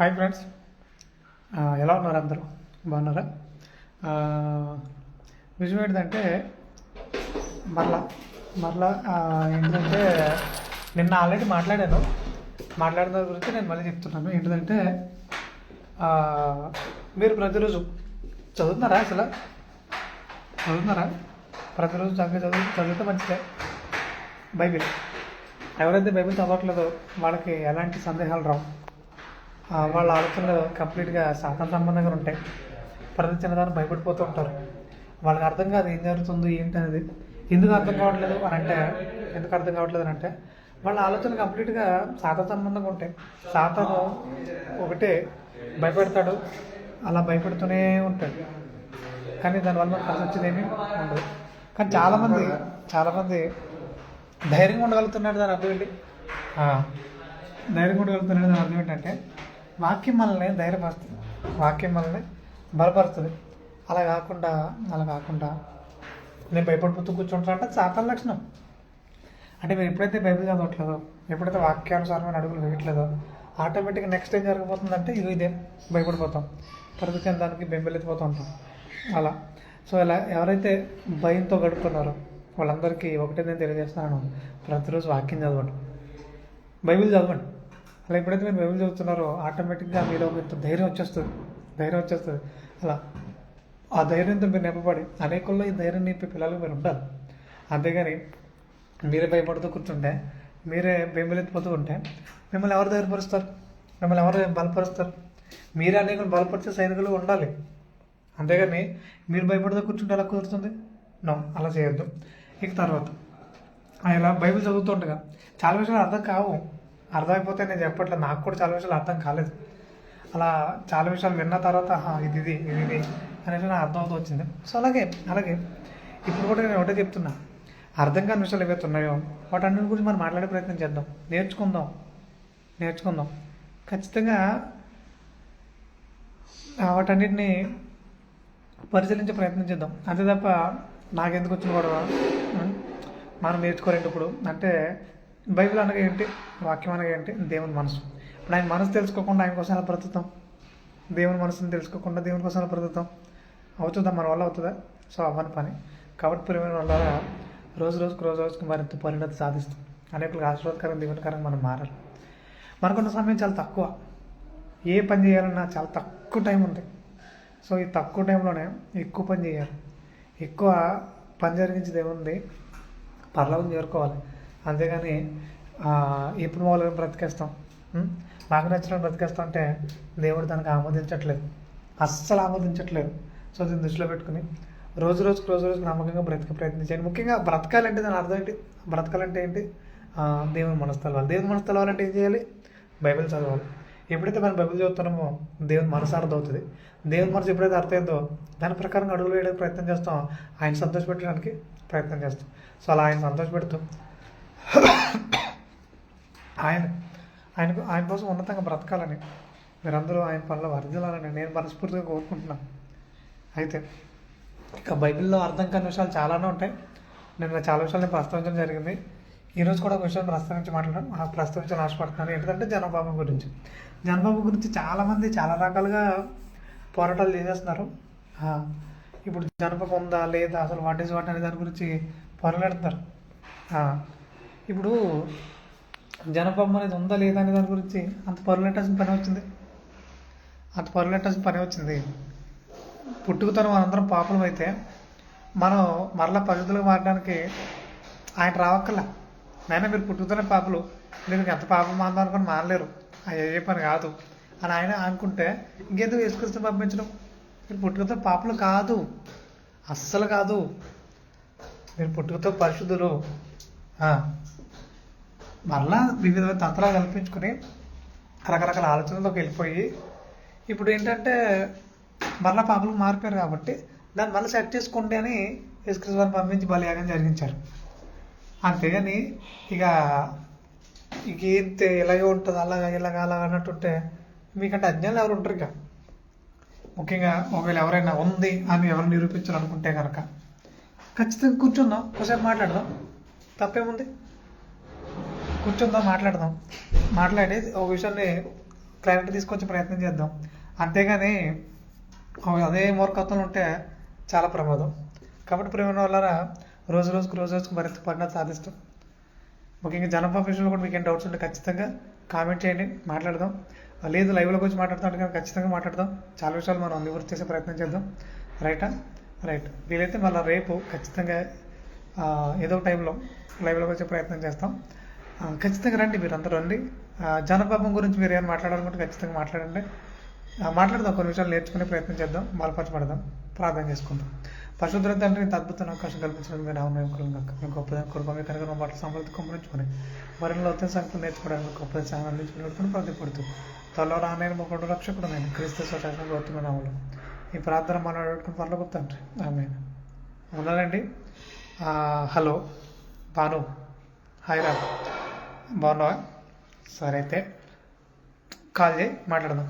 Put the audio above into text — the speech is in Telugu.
Hi friends. ఎలా ఉన్నారు అందరూ? బాగున్నారా? విషయం ఏంటంటే మరలా మరలా ఏంటంటే నిన్న ఆల్రెడీ మాట్లాడాను. మాట్లాడిన దాని గురించి నేను మళ్ళీ చెప్తున్నాను. ఏంటంటే మీరు ప్రతిరోజు చదువుతున్నారా అసలు? చదువుతున్నారా? ప్రతిరోజు చక్కగా చదువు చదివితే మంచిదే. బైబిల్. ఎవరైతే బైబిల్ చదవట్లేదో వాళ్ళకి ఎలాంటి సందేహాలు రావు. వాళ్ళ ఆలోచనలు కంప్లీట్గా శాతం సంబంధంగా ఉంటాయి. ప్రతి చిన్నదాన్ని భయపడిపోతూ ఉంటారు. వాళ్ళకి అర్థం కాదు ఏం జరుగుతుందో ఏంటి అనేది. ఎందుకు అర్థం కావట్లేదు అని అంటే ఎందుకు అర్థం కావట్లేదు అని అంటే వాళ్ళ ఆలోచన కంప్లీట్గా శాతం సంబంధంగా ఉంటాయి. శాతను ఒకటే భయపెడతాడు అలా భయపెడుతూనే ఉంటాడు. కానీ దానివల్ల మనకు కలిసి వచ్చేది ఏమీ ఉండదు. కానీ చాలామంది చాలామంది ధైర్యంగా ఉండగలుగుతున్నాడు దాని అర్థం ఏంటి? ధైర్యంగా ఉండగలుగుతున్నాడు దాని అర్థం ఏంటంటే వాక్యం మనల్ని ధైర్యపరుస్తుంది వాక్యం మనల్ని బలపరుస్తుంది. అలా కాకుండా అలా కాకుండా నేను భయపడిపోతూ కూర్చుంటానంటే సాతాన్ లక్షణం. అంటే మీరు ఎప్పుడైతే బైబిల్ చదవట్లేదో ఎప్పుడైతే వాక్యానుసారమైన అడుగులు వేయట్లేదో ఆటోమేటిక్గా నెక్స్ట్ ఏం జరగబోతుందంటే ఇది ఇదే భయపడిపోతాం ప్రతి దానికి బెంబెలెత్తిపోతూ ఉంటాం. అలా. సో ఇలా ఎవరైతే భయంతో గడుపుతున్నారో వాళ్ళందరికీ ఒకటే నేను తెలియజేస్తున్నాను. ప్రతిరోజు వాక్యం చదవండి. బైబిల్ చదవండి. అలా ఎప్పుడైతే మీరు బైబిల్ చదువుతున్నారో ఆటోమేటిక్గా మీలో ఒక ధైర్యం వచ్చేస్తుంది. ధైర్యం వచ్చేస్తుంది. అలా. ఆ ధైర్యంతో మీరు నింపబడి అనేకుల్లో ఈ ధైర్యం నింపే పిల్లలు మీరు ఉండాలి. అంతేగాని మీరే భయపడుతూ కూర్చుంటే మీరే బెంబెలెత్తిపోతూ ఉంటే మిమ్మల్ని ఎవరు ధైర్యపరుస్తారు? మిమ్మల్ని ఎవరు బలపరుస్తారు? మీరే అనేకులు బలపరిచే సైనికులు ఉండాలి. అంతేగాని మీరు భయపడుతూ కూర్చుంటే ఎలా కుదురుతుంది? నో అలా చేయొద్దు. ఇక తర్వాత ఆ ఇలా బైబిల్ చదువుతుండగా చాలా విషయాలు అర్థం కావు. అర్థమైపోతే నేను చెప్పట్లేదు నాకు కూడా చాలా విషయాలు అర్థం కాలేదు. అలా చాలా విషయాలు విన్న తర్వాత ఇది ఇది ఇది ఇది అనేసి నాకు అర్థమవుతూ వచ్చింది. సో అలాగే అలాగే ఇప్పుడు కూడా నేను ఒకటే చెప్తున్నా. అర్థం కాని విషయాలు ఏవైతే ఉన్నాయో వాటన్నిటి గురించి మనం మాట్లాడే ప్రయత్నం చేద్దాం. నేర్చుకుందాం. నేర్చుకుందాం. ఖచ్చితంగా వాటన్నిటిని పరిశీలించే ప్రయత్నం చేద్దాం. అంతే తప్ప నాకెందుకు వచ్చిన గొడవ? మనం నేర్చుకోలేండి ఇప్పుడు అంటే బైబిల్ అనగా ఏంటి? వాక్యం అనగా ఏంటి? దేవుని మనసు. ఇప్పుడు ఆయన మనసు తెలుసుకోకుండా ఆయన కోసం ఎలా బ్రతుకుతాం? దేవుని మనసుని తెలుసుకోకుండా దేవుని కోసం ఎలా బ్రతుకుతాం? అవుతుందా? మన వల్ల అవుతుందా? సో అవ్వని పని. కాబట్టి ప్రియమైన వల్ల రోజు రోజుకు రోజు రోజుకు మరింత పరిణతి సాధిస్తాం. అనేకులకు ఆశీర్వాదకరం దీవెనకరంగా మనం మారాలి. మనకున్న సమయం చాలా తక్కువ. ఏ పని చేయాలన్నా చాలా తక్కువ టైం ఉంది. సో ఈ తక్కువ టైంలోనే ఎక్కువ పని చేయాలి. ఎక్కువ పని జరిగించేది ఏముంది? పర్లోకం చేరుకోవాలి. అంతేగాని ఎప్పుడు మొదలుగా బ్రతికేస్తాం? నాకు నచ్చిన బ్రతికేస్తాం అంటే దేవుడు దానికి ఆమోదించట్లేదు. అస్సలు ఆమోదించట్లేదు. సో దీన్ని దృష్టిలో పెట్టుకుని రోజు రోజుకు రోజు రోజు నమ్మకంగా బ్రతికే ప్రయత్నం చేయండి. ముఖ్యంగా బ్రతకాలంటే దాని అర్థం ఏంటి? బ్రతకాలంటే ఏంటి? దేవుని మనస్తలవాలి దేవుని మనస్తలవాలంటే ఏం చేయాలి? బైబిల్ చదవాలి. ఎప్పుడైతే మనం బైబిల్ చదువుతున్నామో దేవుని మనసు అర్థం అవుతుంది దేవుని మనసు ఎప్పుడైతే అర్థమైందో దాని ప్రకారం అడుగులు వేయడానికి ప్రయత్నం చేస్తాం. ఆయన సంతోషపెట్టడానికి ప్రయత్నం చేస్తాం. సో అలా ఆయన సంతోషపెడుతూ ఆయన ఆయనకు ఆయన కోసం ఉన్నతంగా బ్రతకాలని మీరందరూ ఆయన పనులు వర్ధిల్లాలని నేను మనస్ఫూర్తిగా కోరుకుంటున్నాను. అయితే ఇక బైబిల్లో అర్థం కాని విషయాలు చాలానే ఉంటాయి. నేను చాలా విషయాలు నేను ప్రస్తావించడం జరిగింది. ఈరోజు కూడా ఒక విషయం ప్రస్తావించి మాట్లాడడం ఆ ప్రస్తావించాలని ఆశపడుతున్నాను. ఏంటంటే జనబాబు గురించి. జనబాబు గురించి చాలామంది చాలా రకాలుగా పోరాటాలు చేసేస్తున్నారు. ఇప్పుడు జనపం ఉందా లేదా అసలు వాట్ ఈజ్ వాట్ అనే దాని గురించి పోరాడుతున్నారు ఇప్పుడు జనపం అనేది ఉందా లేదా అనే దాని గురించి అంత పర్లెట్టాల్సిన పని వచ్చింది అంత పర్లెట్టాల్సిన పని వచ్చింది పుట్టుకతో మనందరం పాపలం అయితే మనం మరలా పరిస్థితులకు మారడానికి ఆయన రావక్కర్లా. నైనా మీరు పుట్టుకతోనే పాపలు. మీరు ఎంత పాపం మాందాం అనుకుని మానలేరు. అది ఏ పని కాదు అని ఆయన అనుకుంటే ఇంకెందుకు వేసుకొస్తే పంపించడం? మీరు పుట్టుకతో పాపలు కాదు. అస్సలు కాదు. మీరు పుట్టుకతో పరిశుద్ధులు. మరలా వివిధ తంత్రాలు కల్పించుకుని రకరకాల ఆలోచనలోకి వెళ్ళిపోయి ఇప్పుడు ఏంటంటే మరలా పాపలకు మారిపోయారు కాబట్టి దాన్ని మళ్ళీ సెట్ చేసుకుంటే అని పంపించి బలియాగం జరిగించారు. అంతేగాని ఇక ఇక ఏంటి ఇలాగే ఉంటుంది అలాగా ఇలాగా అలాగా అన్నట్టుంటే మీకంటే అజ్ఞానం ఎవరు ఉంటారు ఇక. ముఖ్యంగా ఒకవేళ ఎవరైనా ఉంది అని ఎవరు నిరూపించాలనుకుంటే కనుక ఖచ్చితంగా కూర్చుందాం ఒకసారి మాట్లాడదాం. తప్పేముంది? కూర్చుందాం మాట్లాడదాం. మాట్లాడి ఒక విషయాన్ని క్లారిటీ తీసుకొచ్చే ప్రయత్నం చేద్దాం. అంతేగాని అదే మూర్ఖత్వం ఉంటే చాలా ప్రమాదం. కాబట్టి ప్రేమ వల్ల రోజు రోజుకు రోజు రోజుకు మరింత పరిణామం సాధిస్తాం. ముఖ్యంగా జనపం విషయంలో కూడా మీకు ఏం డౌట్స్ ఉంటే ఖచ్చితంగా కామెంట్ చేయండి మాట్లాడదాం. లేదు లైవ్లోకి వచ్చి మాట్లాడుతాం అంటే కనుక ఖచ్చితంగా మాట్లాడదాం. చాలా విషయాలు మనం నివృత్తి చేసే ప్రయత్నం చేద్దాం. రైటా రైట్ వీలైతే మళ్ళీ రేపు ఖచ్చితంగా ఏదో ఒక టైంలో లైవ్లోకి వచ్చే ప్రయత్నం చేస్తాం. ఖచ్చితంగా రండి మీరు అందరూ రండి. జనపాపం గురించి మీరు ఏమైనా మాట్లాడాలనుకుంటే ఖచ్చితంగా మాట్లాడండి. మాట్లాడదాం కొన్ని విషయాలు నేర్చుకునే ప్రయత్నం చేద్దాం బలపరచబడదాం ప్రార్థన చేసుకుందాం. పరిశుద్ధ తండ్రి ఇంత అద్భుతమైన అవకాశం కల్పించడం మీరు అవును కనుక మీకు గొప్పదని కృప మీ కనుక మాటలు సంపద కుమరించుకొని మరిన్ని లోతైన సంఖ్యలు నేర్చుకోవడానికి గొప్ప సాయం అందించుకుని ప్రతిపడుతూ త్వరలో రానైన మొక్కడు రక్షకుడు నేను క్రీస్తు స్వశాసన గౌతమ నామలు ఈ ప్రార్థన మనం అడుగుతున్న పనులు గుర్తండి ఆమె ఉన్నానండి హలో భాను. హాయ్ రా. బాగున్నావా? సరే అయితే కాల్ చేయి మాట్లాడదాం.